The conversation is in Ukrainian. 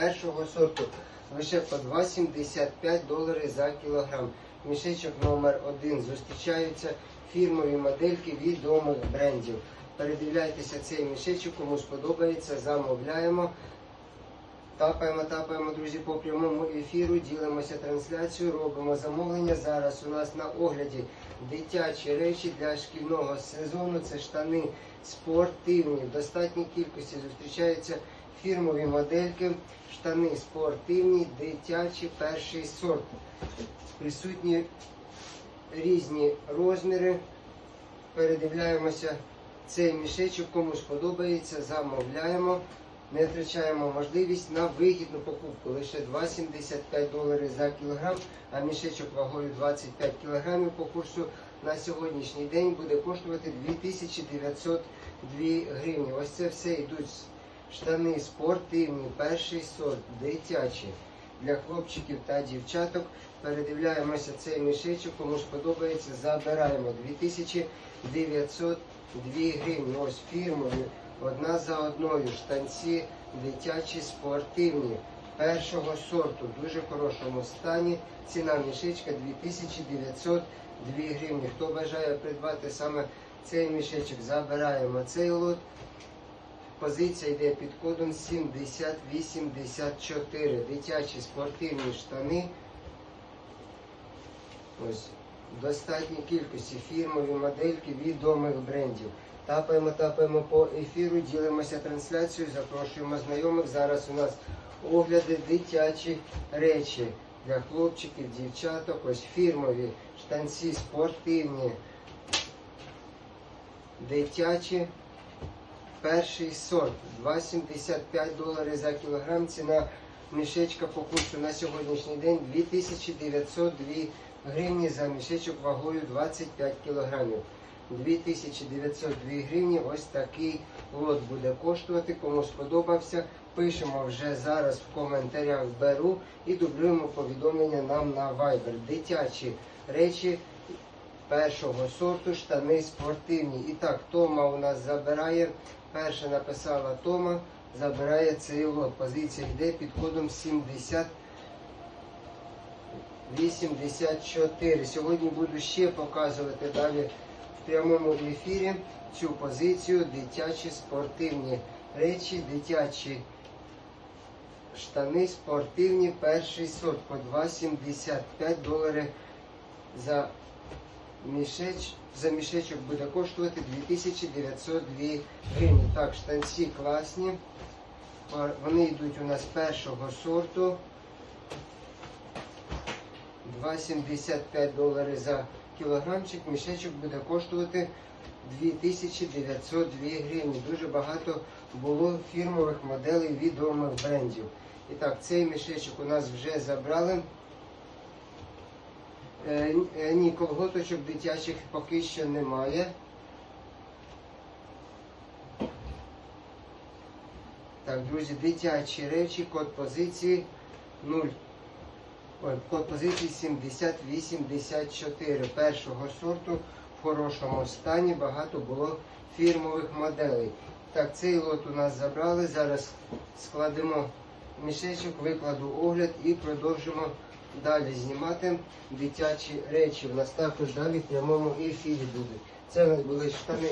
першого сорту. Лише по 2,75 доларів за кілограм. Мішечок номер один. Зустрічаються фірмові модельки відомих брендів. Передивляйтеся цей мішечок, кому сподобається, замовляємо. Тапаємо, тапаємо, друзі, по прямому ефіру, ділимося трансляцією, робимо замовлення. Зараз у нас на огляді дитячі речі для шкільного сезону. Це штани спортивні. В достатній кількості зустрічаються фірмові модельки, штани спортивні, дитячі, перший сорт. Присутні різні розміри. Передивляємося цей мішечок, кому сподобається, замовляємо. Не втрачаємо можливість на вигідну покупку. Лише 2,75 доларів за кілограм, а мішечок вагою 25 кілограмів по курсу на сьогоднішній день буде коштувати 2902 гривні. Ось це все йдуть штани спортивні, перший сорт, дитячі для хлопчиків та дівчаток. Передивляємося цей мішечок, кому сподобається, забираємо 2902 гривні. Ось фірмові, одна за одною. Штанці дитячі спортивні першого сорту, в дуже хорошому стані. Ціна мішечка 2902 гривні. Хто бажає придбати саме цей мішечок, забираємо цей лот. Позиція йде під кодом 7084. Дитячі спортивні штани. Ось достатній кількості фірмові модельки відомих брендів. Тапаємо, тапаємо по ефіру, ділимося трансляцією, запрошуємо знайомих. Зараз у нас огляди дитячі речі для хлопчиків, дівчаток. Ось фірмові штанці спортивні, дитячі. Перший сорт 2,75 доларів за кілограм. Ціна мішечка по курсу на сьогоднішній день 2902 гривні за мішечок вагою 25 кілограмів. 2902 гривні. Ось такий лот буде коштувати. Кому сподобався, пишемо вже зараз в коментарях беру і дублюємо повідомлення нам на Viber. Дитячі речі першого сорту, штани спортивні. І так, Тома у нас забирає. Перша написала Тома, забирає цей лот. Позиція йде під кодом 70. 84. Сьогодні буду ще показувати далі в прямому ефірі цю позицію дитячі спортивні речі, дитячі штани спортивні, перший сорт по 2,75 долари за мішеч. За мішечок буде коштувати 2902 гривні. Так, штанці класні. Вони йдуть у нас першого сорту. 2,75 доларів за кілограмчик. Мішечок буде коштувати 2902 гривні. Дуже багато було фірмових моделей відомих брендів. І так, цей мішечок у нас вже забрали. Е, е, Ні, колготочок дитячих поки що немає. Так, друзі, дитячі речі, код позиції 0. Ой, код позиції 7084 першого сорту в хорошому стані. Багато було фірмових моделей. Так, цей лот у нас забрали. Зараз складемо мішечок, викладу огляд і продовжимо далі знімати дитячі речі. У нас також далі в прямому ефірі будуть. Це у нас були штани.